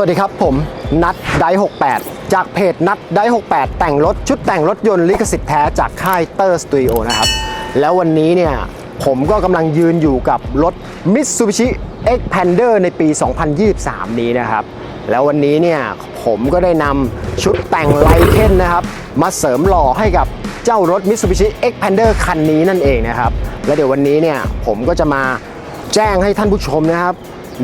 วัสดีครับผมนัดได68 จากเพจนัดได68 แต่งรถชุดแต่งรถยนต์ลิขสิทธิ์แท้จากค่ายเตอร์สตูดิโอนะครับ แล้ววันนี้เนี่ยผมก็กำลังยืนอยู่กับรถ Mitsubishi Xpander ในปี 2023 นี้นะครับ แล้ววันนี้เนี่ยผมก็ได้นำชุดแต่งไลเคนนะครับ มาเสริมหล่อให้กับเจ้ารถ Mitsubishi Xpander คันนี้นั่นเองนะครับ และเดี๋ยววันนี้เนี่ยผมก็จะมาแจ้งให้ท่านผู้ชมนะครับ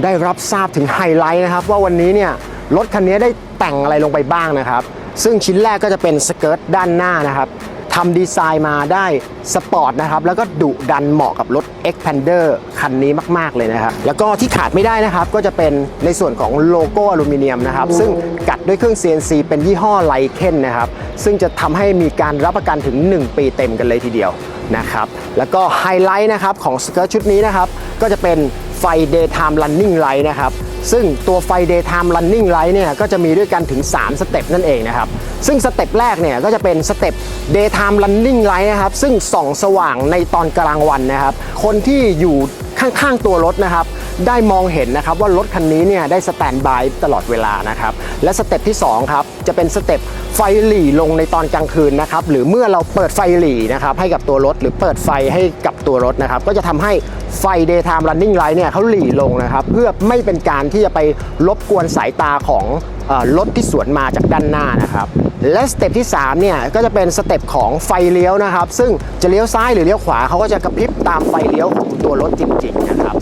ได้รับทราบถึงไฮไลท์นะครับ ว่าวันนี้เนี่ยรถคันนี้ได้แต่งอะไรลงไปบ้างนะครับ ซึ่งชิ้นแรกก็จะเป็นสเกิร์ตด้านหน้านะครับทำดีไซน์มาได้สปอร์ตนะครับ แล้วก็ดุดันเหมาะกับรถ Xpander คันนี้มาก ๆ เลยนะครับ แล้วก็ที่ขาดไม่ได้นะครับ ก็จะเป็นในส่วนของโลโก้อลูมิเนียมนะครับ ซึ่งกัดด้วยเครื่อง CNC เป็นยี่ห้อไลเคนนะครับ ซึ่งจะทำให้มีการรับประกันถึง 1 ปีเต็มกันเลยทีเดียวนะครับ แล้วก็ไฮไลท์นะครับของสเกิร์ตชุดนี้นะครับ ก็จะเป็น ไฟ daytime running light นะครับ ซึ่งตัวไฟ daytime running light เนี่ยก็จะมีด้วยกันถึง 3 สเต็ปนั่นเองนะครับ ซึ่งสเต็ปแรกเนี่ยก็จะเป็นสเต็ป daytime running light นะครับ ซึ่งส่องสว่างในตอนกลางวันนะครับ คนที่อยู่ข้างๆตัวรถนะครับ ได้มองเห็นนะครับว่ารถคันนี้เนี่ยได้สแตนบายตลอดเวลานะครับและสเต็ปที่2ครับจะเป็นสเต็ปไฟหลีลงในตอนกลางคืนนะครับหรือเมื่อเราเปิดไฟหลีนะครับให้กับตัวรถหรือเปิดไฟให้กับตัวรถนะครับก็จะทำให้ไฟ daytime running light เนี่ยเขาหลีลงนะครับเพื่อไม่เป็นการที่จะไปรบกวนสายตาของรถที่สวนมาจากด้านหน้านะครับและสเต็ปที่3เนี่ยก็จะเป็นสเต็ปของไฟเลี้ยวนะครับ ซึ่งจะเลี้ยวซ้ายหรือเลี้ยวขวาเขาก็จะกระพริบตามไฟเลี้ยวของตัวรถจริงๆนะครับ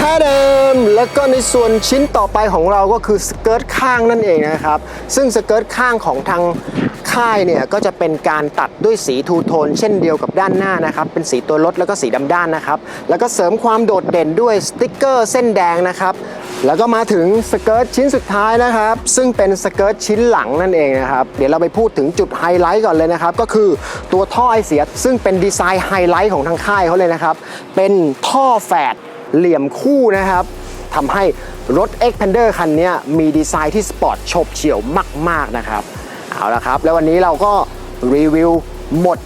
ท่าเดิม แล้วก็ในส่วนชิ้นต่อไปของเราก็คือสเกิร์ตข้างนั่นเองนะครับ ซึ่งสเกิร์ตข้างของทางค่ายเนี่ยก็จะเป็นการตัดด้วยสีทูโทนเช่นเดียวกับด้านหน้านะครับ เป็นสีตัวรถแล้วก็สีดำด้านนะครับ แล้วก็เสริมความโดดเด่นด้วยสติกเกอร์เส้นแดงนะครับ แล้วก็มาถึงสเกิร์ตชิ้นสุดท้ายนะครับ ซึ่งเป็นสเกิร์ตชิ้นหลังนั่นเองนะครับ เดี๋ยวเราไปพูดถึงจุดไฮไลท์ก่อนเลยนะครับ ก็คือตัวท่อไอเสียซึ่งเป็นดีไซน์ไฮไลท์ของทางค่ายเขาเลยนะครับ เป็นท่อแฝด เหลี่ยมคู่นะครับทำให้รถ Xpander คันนี้มีดีไซน์ที่สปอร์ตโฉบเฉี่ยวมาก ๆ นะครับ เอาละครับ แล้ววันนี้เราก็รีวิวหมด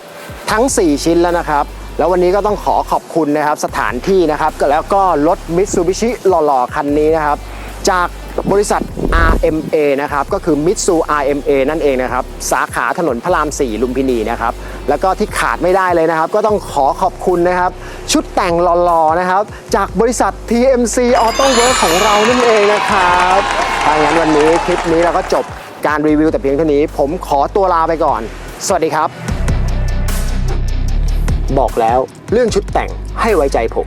ทั้ง 4 ชิ้นแล้วนะครับ แล้ววันนี้ก็ต้องขอขอบคุณนะครับสถานที่นะครับก็แล้วก็รถ Mitsubishi หล่อ ๆ คันนี้นะครับ จากบริษัท RMA นะครับ ก็คือ Mitsu RMA นั่นเองนะครับ สาขาถนนพระราม 4 ลุมพินีนะครับ แล้วก็ที่ขาดไม่ได้เลยนะครับ ก็ต้องขอขอบคุณนะครับ ชุดแต่งหล่อๆนะครับ จากบริษัท TMC Auto Work ของเรานั่นเองนะครับถ้างั้นวันนี้คลิปนี้เราก็จบการรีวิวแต่เพียงเท่านี้ ผมขอตัวลาไปก่อน สวัสดีครับ บอกแล้วเรื่องชุดแต่งให้ไว้ใจผม